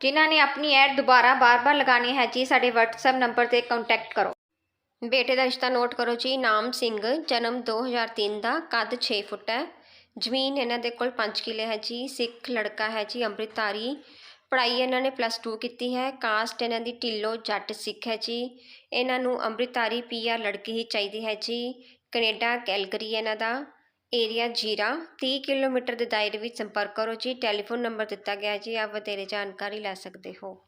ਜਿਨ੍ਹਾਂ ਨੇ ਆਪਣੀ ਐਡ ਦੁਬਾਰਾ ਬਾਰ-ਬਾਰ ਲਗਾਉਣੀ ਹੈ ਜੀ, ਸਾਡੇ WhatsApp ਨੰਬਰ ਤੇ ਕੰਟੈਕਟ ਕਰੋ। ਬੇਟੇ ਦਾ ਰਿਸ਼ਤਾ ਨੋਟ ਕਰੋ ਜੀ, ਨਾਮ ਸਿੰਘ, ਜਨਮ 2003 ਦਾ, ਕੱਦ 6 ਫੁੱਟ ਹੈ। ਜ਼ਮੀਨ ਇਹਨਾਂ ਦੇ ਕੋਲ 5 ਕਿੱਲੇ ਹੈ ਜੀ, ਸਿੱਖ ਲੜਕਾ ਹੈ ਜੀ, ਅੰਮ੍ਰਿਤਧਾਰੀ। ਪੜ੍ਹਾਈ ਇਹਨਾਂ ਨੇ ਪਲੱਸ 2 ਕੀਤੀ ਹੈ। ਕਾਸਟ ਇਹਨਾਂ ਦੀ ਢਿੱਲੋ ਜੱਟ ਸਿੱਖ ਹੈ ਜੀ। ਇਹਨਾਂ ਨੂੰ ਅੰਮ੍ਰਿਤਧਾਰੀ ਪੀਆਰ ਲੜਕੀ ਹੀ ਚਾਹੀਦੀ ਹੈ ਜੀ। ਕੈਨੇਡਾ, ਕੈਲਗਰੀ ਇਹਨਾਂ ਦਾ। ਏਰੀਆ ਜੀਰਾ 30 ਕਿਲੋਮੀਟਰ ਦੇ ਦਾਇਰੇ ਵਿੱਚ ਸੰਪਰਕ ਕਰੋ ਜੀ। ਟੈਲੀਫੋਨ ਨੰਬਰ ਦਿੱਤਾ ਗਿਆ ਜੀ, ਆਪ ਵਧੇਰੇ ਜਾਣਕਾਰੀ ਲੈ ਸਕਦੇ ਹੋ।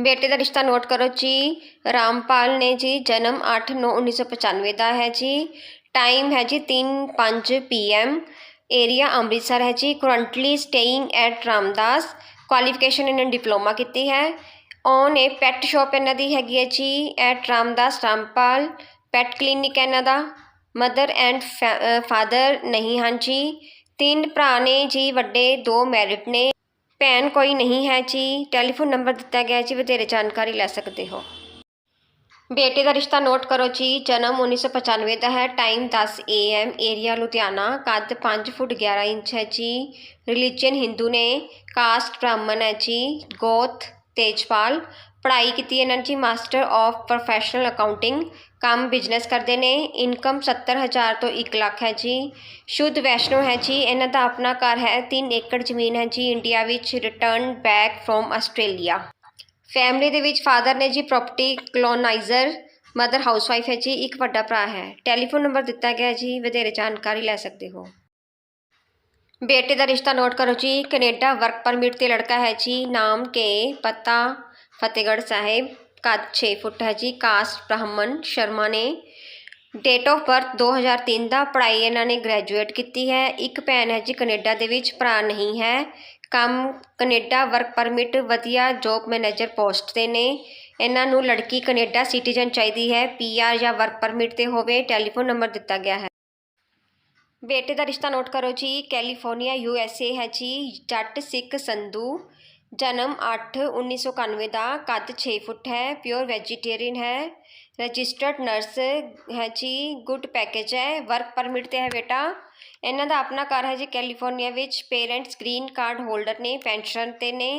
ਬੇਟੇ ਦਾ ਰਿਸ਼ਤਾ ਨੋਟ ਕਰੋ ਜੀ। ਰਾਮਪਾਲ ਨੇ ਜੀ, ਜਨਮ 8/9/1995 ਦਾ ਹੈ ਜੀ। ਟਾਈਮ ਹੈ ਜੀ 3:05 ਪੀਐਮ। ਏਰੀਆ ਅੰਮ੍ਰਿਤਸਰ ਹੈ ਜੀ। Currently staying at Ramdas. Qualification ਇਹਨਾਂ ਨੇ ਡਿਪਲੋਮਾ ਕੀਤੀ ਹੈ। ਔਨ ਏ ਪੈਟ ਸ਼ਾਪ ਇਹਨਾਂ ਦੀ ਹੈਗੀ ਹੈ ਜੀ, at Ramdas, Rampal. Pet clinic ਇਹਨਾਂ ਦਾ। ਮਦਰ ਐਂਡ ਫਾਦਰ ਨਹੀਂ ਹਨ ਜੀ। ਤਿੰਨ ਭਰਾ ਨੇ ਜੀ, ਵੱਡੇ, ਦੋ ਮੈਰਿਡ ਨੇ। ਭੈਣ ਕੋਈ ਨਹੀਂ ਹੈ ਜੀ। ਟੈਲੀਫੋਨ ਨੰਬਰ ਦਿੱਤਾ ਗਿਆ ਜੀ, ਵਧੇਰੇ ਜਾਣਕਾਰੀ ਲੈ ਸਕਦੇ ਹੋ। ਬੇਟੇ ਦਾ ਰਿਸ਼ਤਾ ਨੋਟ ਕਰੋ ਜੀ। ਜਨਮ 1995 ਦਾ ਹੈ। Time 10 AM area Ludhiana. ਕੱਦ 5 ਫੁੱਟ 11 ਇੰਚ ਹੈ ਜੀ। ਰਿਲੀਜੀਅਨ ਹਿੰਦੂ ਨੇ। ਕਾਸਟ ਬ੍ਰਾਹਮਣ ਹੈ ਜੀ। ਗੋਤ ਤੇਜਪਾਲ। ਪੜ੍ਹਾਈ ਕੀਤੀ ਇਹਨਾਂ ਨੇ ਜੀ ਮਾਸਟਰ ਆਫ ਪ੍ਰੋਫੈਸ਼ਨਲ ਅਕਾਊਂਟਿੰਗ ਕੰਮ ਬਿਜ਼ਨਸ ਕਰਦੇ ਨੇ ਇਨਕਮ 70000 ਤੋਂ 1 ਲੱਖ ਹੈ ਜੀ, ਸ਼ੁੱਧ ਵੈਸ਼ਨੋ ਹੈ ਜੀ, ਇਹਨਾਂ ਦਾ ਆਪਣਾ ਘਰ ਹੈ 3 ਏਕੜ ਜ਼ਮੀਨ ਹੈ ਜੀ ਇੰਡੀਆ ਵਿੱਚ return back from Australia family ਦੇ ਵਿੱਚ ਫਾਦਰ ਨੇ ਜੀ ਪ੍ਰਾਪਰਟੀ ਕਲੋਨਾਈਜ਼ਰ ਮਦਰ ਹਾਊਸਵਾਈਫ ਹੈ ਜੀ, ਇੱਕ ਵੱਡਾ ਭਰਾ ਹੈ। ਟੈਲੀਫੋਨ ਨੰਬਰ ਦਿੱਤਾ ਗਿਆ ਜੀ, ਵਧੇਰੇ ਜਾਣਕਾਰੀ ਲੈ ਸਕਦੇ ਹੋ। ਬੇਟੇ ਦਾ ਰਿਸ਼ਤਾ ਨੋਟ ਕਰੋ ਜੀ ਕੈਨੇਡਾ ਵਰਕ ਪਰਮਿਟ ਤੇ ਲੜਕਾ ਹੈ ਜੀ, ਨਾਮ ਕੇ ਪਤਾ ਫਤਿਹਗੜ੍ਹ ਸਾਹਿਬ ਕੱਦ 6 ਫੁੱਟ ਹੈ ਜੀ ਕਾਸਟ ਬ੍ਰਾਹਮਣ ਸ਼ਰਮਾ ਨੇ ਡੇਟ ਆਫ ਬਰਥ 2003 ਦਾ, ਪੜ੍ਹਾਈ ਇਹਨਾਂ ਨੇ ਗ੍ਰੈਜੂਏਟ ਕੀਤੀ ਹੈ। ਇੱਕ ਭੈਣ ਹੈ ਜੀ, ਕੈਨੇਡਾ ਦੇ ਵਿੱਚ, ਭਰਾ ਨਹੀਂ ਹੈ। ਕੰਮ ਕੈਨੇਡਾ ਵਰਕ ਪਰਮਿਟ ਵਧੀਆ ਜੌਬ ਮੈਨੇਜਰ ਪੋਸਟ ਤੇ ਨੇ। ਇਹਨਾਂ ਨੂੰ ਲੜਕੀ ਕੈਨੇਡਾ ਸਿਟੀਜ਼ਨ ਚਾਹੀਦੀ ਹੈ। ਪੀਆਰ ਜਾਂ ਵਰਕ ਪਰਮਿਟ ਤੇ ਹੋਵੇ ਟੈਲੀਫੋਨ ਨੰਬਰ ਦਿੱਤਾ ਗਿਆ ਹੈ। ਬੇਟੇ ਦਾ ਰਿਸ਼ਤਾ ਨੋਟ ਕਰੋ ਜੀ ਕੈਲੀਫੋਰਨੀਆ ਯੂ ਐਸ ਏ ਹੈ ਜੀ, ਜੱਟ ਸਿੱਖ ਸੰਧੂ। ਜਨਮ 8/1991 ਦਾ, ਕੱਦ 6 ਫੁੱਟ ਹੈ ਪਿਓਰ ਵੈਜੀਟੇਰੀਅਨ ਹੈ ਰਜਿਸਟਰਡ ਨਰਸ ਹੈ ਜੀ ਗੁੱਡ ਪੈਕੇਜ ਹੈ ਵਰਕ ਪਰਮਿਟ ਤੇ ਹੈ ਬੇਟਾ। ਇਹਨਾਂ ਦਾ ਆਪਣਾ ਘਰ ਹੈ ਜੀ ਕੈਲੀਫੋਰਨੀਆ ਵਿੱਚ ਪੇਰੈਂਟਸ ਗ੍ਰੀਨ ਕਾਰਡ ਹੋਲਡਰ ਨੇ ਪੈਨਸ਼ਨ ਤੇ ਨੇ।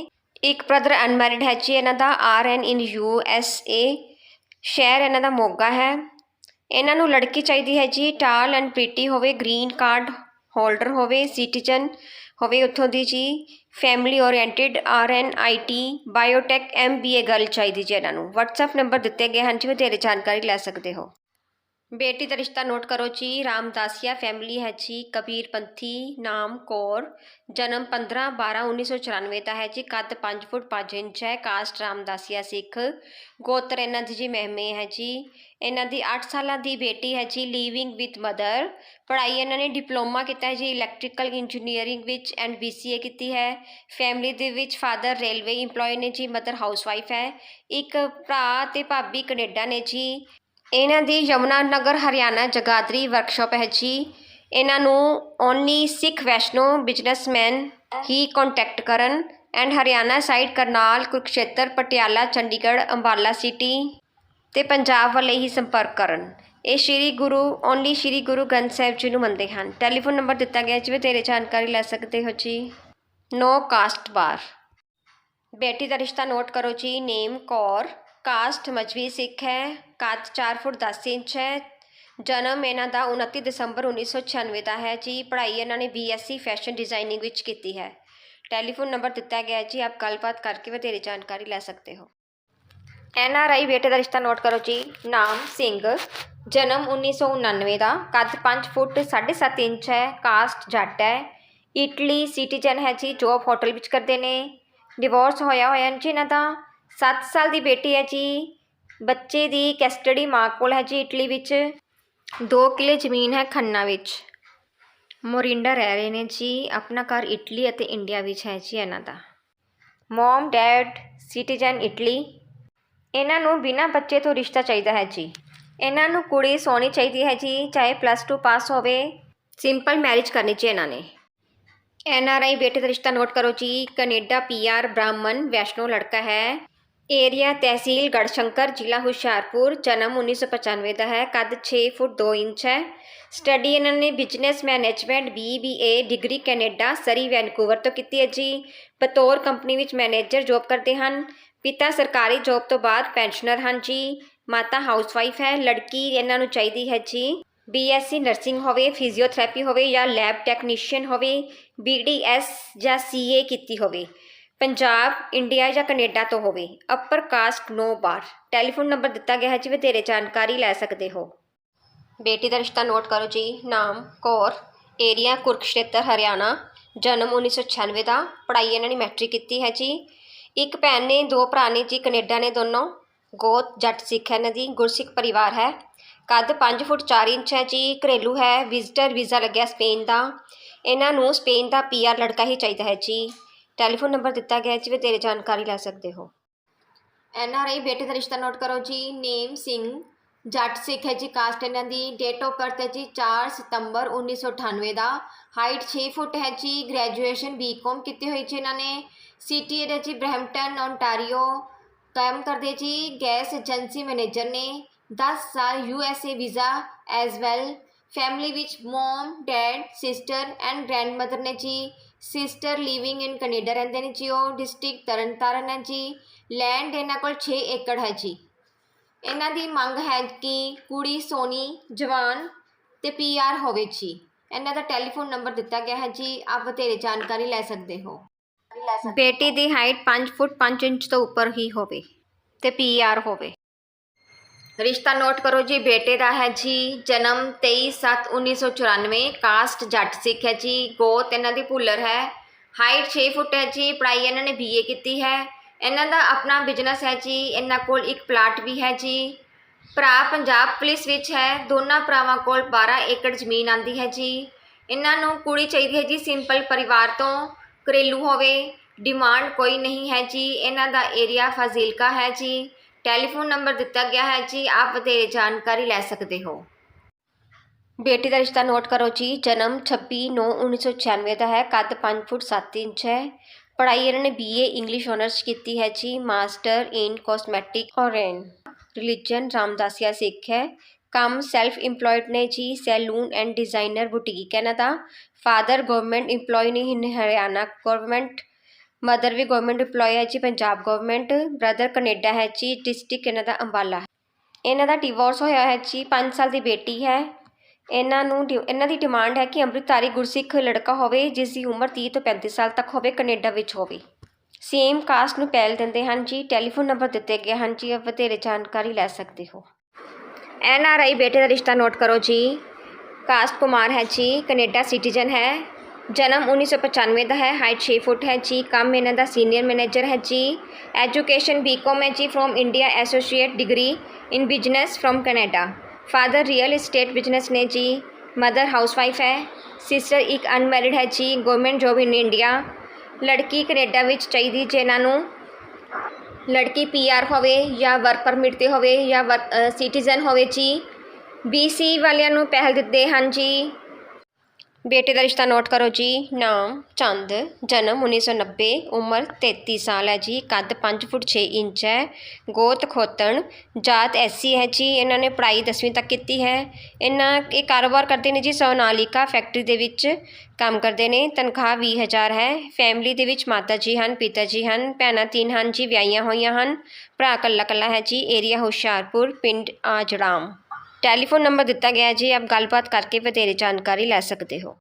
ਇੱਕ ਬ੍ਰਦਰ ਅਨਮੈਰਿਡ ਹੈ ਜੀ, ਇਹਨਾਂ ਦਾ R N in U S A ਸ਼ਹਿਰ ਇਹਨਾਂ ਦਾ ਮੋਗਾ ਹੈ। ਇਹਨਾਂ ਨੂੰ ਲੜਕੀ ਚਾਹੀਦੀ ਹੈ ਜੀ ਟਾਲ ਐਂਡ ਪ੍ਰੀਟੀ ਹੋਵੇ ਗ੍ਰੀਨ ਕਾਰਡ ਹੋਲਡਰ ਹੋਵੇ ਸਿਟੀਜ਼ਨ ਹੋਵੇ ਉੱਥੋਂ ਦੀ ਜੀ। Family oriented R N I T biotech M B A ਗੱਲ ਚਾਹੀਦੀ ਜੀ ਇਹਨਾਂ ਨੂੰ। WhatsApp ਨੰਬਰ ਦਿੱਤੇ ਗਏ ਹਨ ਜੀ ਵਧੇਰੇ ਜਾਣਕਾਰੀ ਲੈ ਸਕਦੇ ਹੋ। ਬੇਟੀ ਦਾ ਰਿਸ਼ਤਾ ਨੋਟ ਕਰੋ ਜੀ, ਰਾਮਦਾਸੀਆ ਫੈਮਿਲੀ ਹੈ ਜੀ, ਕਬੀਰ ਪੰਥੀ, ਨਾਮ ਕੌਰ, ਜਨਮ 15 12 1994 ਦਾ ਹੈ ਜੀ, ਕੱਦ 5 ਫੁੱਟ 5 ਇੰਚ ਹੈ, ਕਾਸਟ ਰਾਮਦਾਸੀਆ ਸਿੱਖ, ਗੋਤਰ ਇਹਨਾਂ ਦੀ ਜੀ ਮਹਿਮੇ ਹੈ ਜੀ, ਇਹਨਾਂ ਦੀ 8 ਸਾਲਾਂ ਦੀ ਬੇਟੀ ਹੈ ਜੀ ਲੀਵਿੰਗ ਵਿਦ ਮਦਰ ਪੜ੍ਹਾਈ ਇਹਨਾਂ ਨੇ ਡਿਪਲੋਮਾ ਕੀਤਾ ਹੈ ਜੀ ਇਲੈਕਟ੍ਰੀਕਲ ਇੰਜੀਨੀਅਰਿੰਗ ਵਿੱਚ ਐਂਡ BCA ਕੀਤੀ ਹੈ ਫੈਮਿਲੀ ਦੇ ਵਿੱਚ ਫਾਦਰ ਰੇਲਵੇ EMPLOYE ਨੇ ਜੀ ਮਦਰ ਹਾਊਸਵਾਈਫ ਹੈ, ਇੱਕ ਭਰਾ ਤੇ ਭਾਬੀ ਕੈਨੇਡਾ ਨੇ ਜੀ ਇਹਨਾਂ ਦੀ ਯਮੁਨਾ ਨਗਰ ਹਰਿਆਣਾ ਜਗਾਦਰੀ ਵਰਕਸ਼ਾਪ ਹੈ ਜੀ। ਇਹਨਾਂ ਨੂੰ ਓਨਲੀ ਸਿੱਖ ਵੈਸ਼ਨੋ ਬਿਜ਼ਨਸਮੈਨ ਹੀ ਕੰਟੈਕਟ ਕਰਨ and Haryana side Karnal, Kurukshetra, Patiala, Chandigarh, Ambala city ਤੇ ਪੰਜਾਬ ਵਾਲੇ ਹੀ ਸੰਪਰਕ ਕਰਨ। ਇਹ ਸ਼੍ਰੀ ਗੁਰੂ ਓਨਲੀ ਸ਼੍ਰੀ ਗੁਰੂ ਗ੍ਰੰਥ ਸਾਹਿਬ ਜੀ ਨੂੰ ਮੰਨਦੇ ਹਨ। ਟੈਲੀਫੋਨ ਨੰਬਰ ਦਿੱਤਾ ਗਿਆ ਜਿਵੇਂ ਤੇਰੇ ਜਾਣਕਾਰੀ ਲੈ ਸਕਦੇ ਹੋ ਜੀ। No caste bar. ਬੇਟੀ ਦਾ ਰਿਸ਼ਤਾ ਨੋਟ ਕਰੋ ਜੀ ਨੇਮ ਕੌਰ। ਕਾਸਟ ਮਜਬੀ ਸਿੱਖ ਹੈ ਕੱਦ 4 ਫੁੱਟ 10 ਇੰਚ ਹੈ ਜਨਮ ਇਹਨਾਂ ਦਾ 29 ਦਸੰਬਰ 1996 ਦਾ ਹੈ ਜੀ ਪੜ੍ਹਾਈ ਇਹਨਾਂ ਨੇ ਬੀਐਸਸੀ ਫੈਸ਼ਨ ਡਿਜ਼ਾਈਨਿੰਗ ਵਿੱਚ ਕੀਤੀ ਹੈ ਟੈਲੀਫੋਨ ਨੰਬਰ ਦਿੱਤਾ ਗਿਆ ਹੈ ਜੀ ਆਪ ਗੱਲਬਾਤ ਕਰਕੇ ਵਧੇਰੇ ਜਾਣਕਾਰੀ ਲੈ ਸਕਦੇ ਹੋ ਐਨ ਆਰ ਆਈ ਬੇਟੇ ਦਾ ਰਿਸ਼ਤਾ ਨੋਟ ਕਰੋ ਜੀ ਨਾਮ ਸਿੰਘ ਜਨਮ 1999 ਦਾ ਕੱਦ 5 ਫੁੱਟ 7.5 ਇੰਚ ਹੈ ਕਾਸਟ ਜੱਟ ਹੈ ਇਟਲੀ ਸਿਟੀਜ਼ਨ ਹੈ ਜੀ ਜੋਬ ਹੋਟਲ ਵਿੱਚ ਕਰਦੇ ਨੇ ਡਿਵੋਰਸ ਹੋਇਆ ਹੋਇਆ ਜੀ ਇਹਨਾਂ ਦਾ 7 ਸਾਲ ਦੀ ਬੇਟੀ ਹੈ ਜੀ। ਬੱਚੇ ਦੀ ਕਸਟਡੀ ਮਾਂ ਕੋਲ ਹੈ ਜੀ ਇਟਲੀ ਵਿੱਚ। 2 ਕਿੱਲੇ ਜ਼ਮੀਨ ਹੈ ਖੰਨਾ ਵਿੱਚ। ਮੋਰਿੰਡਾ ਰਹਿ ਰਹੇ ਨੇ ਜੀ। ਆਪਣਾ ਘਰ ਇਟਲੀ ਅਤੇ ਇੰਡੀਆ ਵਿੱਚ ਹੈ ਜੀ ਇਹਨਾਂ ਦਾ। Mum, dad, citizen, Italy. ਇਹਨਾਂ ਨੂੰ ਬਿਨਾਂ ਬੱਚੇ ਤੋਂ ਰਿਸ਼ਤਾ ਚਾਹੀਦਾ ਹੈ ਜੀ। ਇਹਨਾਂ ਨੂੰ ਕੁੜੀ ਸੋਹਣੀ ਚਾਹੀਦੀ ਹੈ ਜੀ, ਚਾਹੇ ਪਲੱਸ 2 ਪਾਸ ਹੋਵੇ। ਸਿੰਪਲ ਮੈਰਿਜ ਕਰਨੀ ਚਾਹੀਏ ਇਹਨਾਂ ਨੇ। ਐਨ ਆਰ ਆਈ ਬੇਟੇ ਦਾ ਰਿਸ਼ਤਾ ਨੋਟ ਕਰੋ ਜੀ। ਕੈਨੇਡਾ ਪੀਆਰ ਬ੍ਰਾਹਮਣ, ਵੈਸ਼ਨੋ ਲੜਕਾ ਹੈ। ਏਰੀਆ ਤਹਿਸੀਲ ਗੜਸ਼ੰਕਰ, ਜ਼ਿਲ੍ਹਾ ਹੁਸ਼ਿਆਰਪੁਰ, ਜਨਮ 1995 ਦਾ ਹੈ, ਕੱਦ 6 ਫੁੱਟ 2 ਇੰਚ ਹੈ। ਸਟੱਡੀ ਇਹਨਾਂ ਨੇ business management BBA degree Canada, Surrey, Vancouver ਤੋਂ ਕੀਤੀ ਹੈ ਜੀ। ਬਤੌਰ ਕੰਪਨੀ ਵਿੱਚ ਮੈਨੇਜਰ ਜੌਬ ਕਰਦੇ ਹਨ। ਪਿਤਾ ਸਰਕਾਰੀ ਜੌਬ ਤੋਂ ਬਾਅਦ ਪੈਨਸ਼ਨਰ ਹਨ ਜੀ। ਮਾਤਾ ਹਾਊਸਵਾਈਫ ਹੈ। ਲੜਕੀ ਇਹਨਾਂ ਨੂੰ ਚਾਹੀਦੀ ਹੈ ਜੀ। ਬੀਐਸਸੀ ਨਰਸਿੰਗ ਹੋਵੇ, ਫਿਜ਼ੀਓਥੈਰੇਪੀ ਹੋਵੇ ਜਾਂ ਲੈਬ ਟੈਕਨੀਸ਼ੀਅਨ ਹੋਵੇ ਬੀਡੀਐਸ ਜਾਂ ਸੀਏ ਕੀਤੀ ਹੋਵੇ। ਪੰਜਾਬ, ਇੰਡੀਆ ਜਾਂ ਕੈਨੇਡਾ ਤੋਂ ਹੋਵੇ upper caste no bar telephone number ਦਿੱਤਾ ਗਿਆ ਹੈ ਜੀ ਵਧੇਰੇ ਜਾਣਕਾਰੀ ਲੈ ਸਕਦੇ ਹੋ। ਬੇਟੀ ਦਾ ਰਿਸ਼ਤਾ ਨੋਟ ਕਰੋ ਜੀ, ਨਾਮ, ਕੌਰ ਏਰੀਆ ਕੁਰਕਸ਼ੇਤਰ, ਹਰਿਆਣਾ, ਜਨਮ 1996 ਦਾ, ਪੜ੍ਹਾਈ ਇਹਨਾਂ ਨੇ ਮੈਟ੍ਰਿਕ ਕੀਤੀ ਹੈ ਜੀ। ਇੱਕ ਭੈਣ ਨੇ, ਦੋ ਭਰਾ ਨੇ ਜੀ, ਕੈਨੇਡਾ ਨੇ ਦੋਨੋਂ। ਗੋਤ ਜੱਟ ਸਿੱਖ ਹੈ ਇਹਨਾਂ ਦੀ, ਗੁਰਸਿੱਖ ਪਰਿਵਾਰ ਹੈ। ਕੱਦ 5 ਫੁੱਟ 4 ਇੰਚ ਹੈ ਜੀ, ਘਰੇਲੂ ਹੈ ਵਿਜ਼ਟਰ ਵੀਜ਼ਾ ਲੱਗਿਆ ਸਪੇਨ ਦਾ। ਇਹਨਾਂ ਨੂੰ ਸਪੇਨ ਦਾ ਪੀਆਰ ਲੜਕਾ ਹੀ ਚਾਹੀਦਾ ਹੈ ਜੀ। ਟੈਲੀਫੋਨ ਨੰਬਰ ਦਿੱਤਾ ਗਿਆ ਹੈ ਜੀ ਵਧੇਰੇ ਜਾਣਕਾਰੀ ਲੈ ਸਕਦੇ ਹੋ। ਐਨ ਆਰ ਆਈ ਬੇਟੇ ਦਾ ਰਿਸ਼ਤਾ ਨੋਟ ਕਰੋ ਜੀ। ਨੇਮ ਸਿੰਘ, ਜੱਟ ਸਿੱਖ ਹੈ ਜੀ, ਕਾਸਟ ਇਹਨਾਂ ਦੀ। ਡੇਟ ਆਫ ਬਰਥ ਹੈ ਜੀ 4 ਸਤੰਬਰ 1998 ਦਾ। ਹਾਈਟ 6 ਫੁੱਟ ਹੈ ਜੀ ਗ੍ਰੈਜੂਏਸ਼ਨ ਬੀਕਾਮ ਕੀਤੀ ਹੋਈ ਜੀ ਇਹਨਾਂ ਨੇ। ਸਿਟੀ ਹੈ ਜੀ ਬ੍ਰੈਂਪਟਨ ਓਨਟਾਰੀਓ ਕਾਇਮ ਕਰਦੇ ਜੀ। ਗੈਸ ਏਜੰਸੀ ਮੈਨੇਜਰ ਨੇ 10 ਸਾਲ U S A visa as well family ਵਿੱਚ mum dad sister and grandmother ਨੇ ਜੀ। ਸਿਸਟਰ ਲਿਵਿੰਗ ਇਨ ਕੈਨੇਡਾ ਰਹਿੰਦੇ ਨੇ ਜੀ, ਉਹ ਡਿਸਟ੍ਰਿਕਟ ਤਰਨਤਾਰਨ ਹੈ ਜੀ। ਲੈਂਡ ਇਹਨਾਂ ਕੋਲ 6 ਏਕੜ ਹੈ ਜੀ। ਇਹਨਾਂ ਦੀ ਮੰਗ ਹੈ ਕਿ ਕੁੜੀ ਸੋਨੀ, ਜਵਾਨ ਤੇ ਪੀਆਰ ਹੋਵੇ ਜੀ। ਇਹਨਾਂ ਦਾ ਟੈਲੀਫੋਨ ਨੰਬਰ ਦਿੱਤਾ ਗਿਆ ਹੈ ਜੀ, ਆਪ ਬਥੇਰੇ ਜਾਣਕਾਰੀ ਲੈ ਸਕਦੇ ਹੋ। ਬੇਟੀ ਦੀ ਹਾਈਟ 5 ਫੁੱਟ 5 ਇੰਚ ਤੋਂ ਉੱਪਰ ਹੀ ਹੋਵੇ ਤੇ ਪੀਆਰ ਹੋਵੇ। ਰਿਸ਼ਤਾ ਨੋਟ ਕਰੋ ਜੀ, ਬੇਟੇ ਦਾ ਹੈ ਜੀ, ਜਨਮ 23/7/1994 ਕਾਸਟ ਜੱਟ ਸਿੱਖ ਹੈ ਜੀ, ਗੋਤ ਇਹਨਾਂ ਦੀ ਭੁੱਲਰ ਹੈ। ਹਾਈਟ 6 ਫੁੱਟ ਹੈ ਜੀ, ਪੜ੍ਹਾਈ ਇਹਨਾਂ ਨੇ ਬੀਏ ਕੀਤੀ ਹੈ। ਇਹਨਾਂ ਦਾ ਆਪਣਾ ਬਿਜ਼ਨਸ ਹੈ ਜੀ, ਇਹਨਾਂ ਕੋਲ ਇੱਕ ਪਲਾਟ ਵੀ ਹੈ ਜੀ। ਭਰਾ ਪੰਜਾਬ ਪੁਲਿਸ ਵਿੱਚ ਹੈ, ਦੋਨਾਂ ਭਰਾਵਾਂ ਕੋਲ 12 ਏਕੜ ਜ਼ਮੀਨ ਆਂਦੀ ਹੈ ਜੀ। ਇਹਨਾਂ ਨੂੰ ਕੁੜੀ ਚਾਹੀਦੀ ਹੈ ਜੀ ਸਿੰਪਲ ਪਰਿਵਾਰ ਤੋਂ ਘਰੇਲੂ ਹੋਵੇ। ਡਿਮਾਂਡ ਕੋਈ ਨਹੀਂ ਹੈ ਜੀ, ਇਹਨਾਂ ਦਾ ਏਰੀਆ ਫਾਜ਼ਿਲਕਾ ਹੈ ਜੀ। ਟੈਲੀਫੋਨ ਨੰਬਰ ਦਿੱਤਾ ਗਿਆ ਹੈ ਜੀ, ਆਪ ਵਧੇਰੇ ਜਾਣਕਾਰੀ ਲੈ ਸਕਦੇ ਹੋ। ਬੇਟੀ ਦਾ ਰਿਸ਼ਤਾ ਨੋਟ ਕਰੋ ਜੀ, ਜਨਮ 26/9/1996 ਦਾ ਹੈ, ਕੱਦ 5 ਫੁੱਟ 7 ਇੰਚ ਹੈ। ਪੜ੍ਹਾਈ ਇਹਨਾਂ ਨੇ ਬੀਏ ਇੰਗਲਿਸ਼ ਆਨਰਸ ਕੀਤੀ ਹੈ ਜੀ ਮਾਸਟਰ ਇਨ ਕਾਸਮੈਟਿਕ ਔਰੇਨ ਰਿਲੀਜਨ ਰਾਮਦਾਸੀਆ ਸਿੱਖ ਹੈ। ਕੰਮ ਸੈਲਫ ਇੰਪਲੋਇਡ ਨੇ ਜੀ ਸੈਲੂਨ ਐਂਡ ਡਿਜ਼ਾਈਨਰ ਬੁਟੀਕ ਇਹਨਾਂ ਦਾ। ਫਾਦਰ ਗਵਰਨਮੈਂਟ EMPLOYE ਨੇ ਇਨ ਹਰਿਆਣਾ ਗਵਰਨਮੈਂਟ ਮਦਰ ਵੀ ਗਵਰਨਮੈਂਟ EMPLOYE ਹੈ ਜੀ, ਪੰਜਾਬ ਗਵਰਨਮੈਂਟ ਬ੍ਰਦਰ ਕੈਨੇਡਾ ਹੈ ਜੀ ਡਿਸਟ੍ਰਿਕਟ ਇਹਨਾਂ ਦਾ ਅੰਬਾਲਾ ਇਹਨਾਂ ਦਾ ਡਿਵੋਰਸ ਹੋਇਆ ਹੈ ਜੀ 5 ਸਾਲ ਦੀ ਬੇਟੀ ਹੈ। ਇਹਨਾਂ ਨੂੰ ਡਿ- ਇਹਨਾਂ ਦੀ ਡਿਮਾਂਡ ਹੈ ਕਿ ਅੰਮ੍ਰਿਤਧਾਰੀ ਗੁਰਸਿੱਖ ਲੜਕਾ ਹੋਵੇ, ਜਿਸ ਦੀ ਉਮਰ 30 ਤੋਂ 35 ਸਾਲ ਤੱਕ ਹੋਵੇ, ਕੈਨੇਡਾ ਵਿੱਚ ਹੋਵੇ। ਸੇਮ ਕਾਸਟ ਨੂੰ ਪਹਿਲ ਦਿੰਦੇ ਹਨ ਜੀ ਟੈਲੀਫੋਨ ਨੰਬਰ ਦਿੱਤੇ ਗਏ ਹਨ ਜੀ, ਆਪ ਵਧੇਰੇ ਜਾਣਕਾਰੀ ਲੈ ਸਕਦੇ ਹੋ। ਐਨ ਆਰ ਆਈ ਬੇਟੇ ਦਾ ਰਿਸ਼ਤਾ ਨੋਟ ਕਰੋ ਜੀ। ਕਾਸਟ ਕੁਮਾਰ ਹੈ ਜੀ, ਕੈਨੇਡਾ ਸਿਟੀਜ਼ਨ ਹੈ। ਜਨਮ 1995 ਦਾ ਹੈ ਹਾਈਟ 6 ਫੁੱਟ ਹੈ ਜੀ। ਕੰਮ ਇਹਨਾਂ ਦਾ ਸੀਨੀਅਰ ਮੈਨੇਜਰ ਹੈ ਜੀ। ਐਜੂਕੇਸ਼ਨ ਬੀਕਾਮ ਹੈ ਜੀ from India associate degree in business from Canada father real estate business ਨੇ ਜੀ। ਮਦਰ ਹਾਊਸਵਾਈਫ ਹੈ। ਸਿਸਟਰ ਇੱਕ ਅਨਮੈਰਿਡ ਹੈ ਜੀ। ਗਵਰਨਮੈਂਟ ਜੋਬ ਇਨ ਇੰਡੀਆ ਲੜਕੀ ਕੈਨੇਡਾ ਵਿੱਚ ਚਾਹੀਦੀ ਜੇ ਇਹਨਾਂ ਨੂੰ ਲੜਕੀ ਪੀਆਰ ਹੋਵੇ ਜਾਂ ਵਰਕ ਪਰਮਿਟ ਤੇ ਹੋਵੇ ਜਾਂ ਸਿਟੀਜ਼ਨ ਹੋਵੇ ਜੀ। ਬੀਸੀ ਵਾਲਿਆਂ ਨੂੰ ਪਹਿਲ ਦਿੱਤੇ ਹਨ ਜੀ। ਬੇਟੇ ਦਾ ਰਿਸ਼ਤਾ ਨੋਟ ਕਰੋ ਜੀ। ਨਾਮ, ਚੰਦ, ਜਨਮ 1990 ਉਮਰ 33 ਸਾਲ ਹੈ ਜੀ। ਕੱਦ 5 ਫੁੱਟ 6 ਇੰਚ ਹੈ। ਗੋਤ ਖੋਤਣ, ਜਾਤ ਐਸੀ ਹੈ ਜੀ। ਇਹਨਾਂ ਨੇ ਪੜ੍ਹਾਈ 10ਵੀਂ ਤੱਕ ਕੀਤੀ ਹੈ। ਇਹਨਾਂ, ਇਹ ਕਾਰੋਬਾਰ ਕਰਦੇ ਨੇ ਜੀ ਸੋਨਾਲੀਕਾ ਫੈਕਟਰੀ ਦੇ ਵਿੱਚ ਕੰਮ ਕਰਦੇ ਨੇ। ਤਨਖਾਹ 20000 ਹੈ। ਫੈਮਿਲੀ ਦੇ ਵਿੱਚ ਮਾਤਾ ਜੀ ਹਨ, ਪਿਤਾ ਜੀ ਹਨ, ਭੈਣਾਂ ਤਿੰਨ ਹਨ ਜੀ, ਵਿਆਹੀਆਂ ਹੋਈਆਂ ਹਨ। ਭਰਾ ਕੱਲਾ ਕੱਲਾ ਹੈ ਜੀ। ਏਰੀਆ ਹੁਸ਼ਿਆਰਪੁਰ, ਪਿੰਡ ਆਜੜਾਮ ਟੈਲੀਫੋਨ ਨੰਬਰ ਦਿੱਤਾ ਗਿਆ ਹੈ ਜੀ ਆਪ ਗੱਲਬਾਤ ਕਰਕੇ ਵਧੇਰੇ ਜਾਣਕਾਰੀ ਲੈ ਸਕਦੇ ਹੋ।